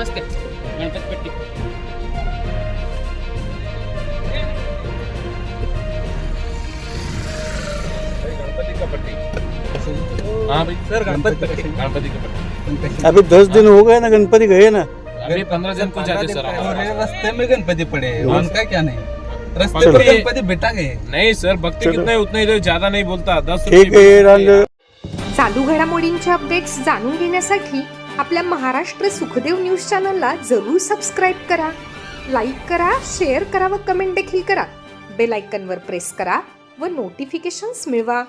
नमस्ते. गणपतपट्टी पट्टी अभी दस दिन हो गए ना गणपति गए ना. अभी पंद्रह दिन को जाते सर रास्ते में गणपति पड़े. उनका क्या नहीं? रास्ते में गणपति बेटा गए. नहीं सर भक्ति कितना उतना इधर ज्यादा नहीं बोलता. दस चालू घड़ा मोड़ी अपडेट्स जाने आपल्या महाराष्ट्र सुखदेव न्यूज चॅनलला जरूर सबस्क्राईब करा लाईक करा शेअर करा व कमेंट देखील करा. बेल आयकनवर प्रेस करा व नोटिफिकेशन्स मिळवा.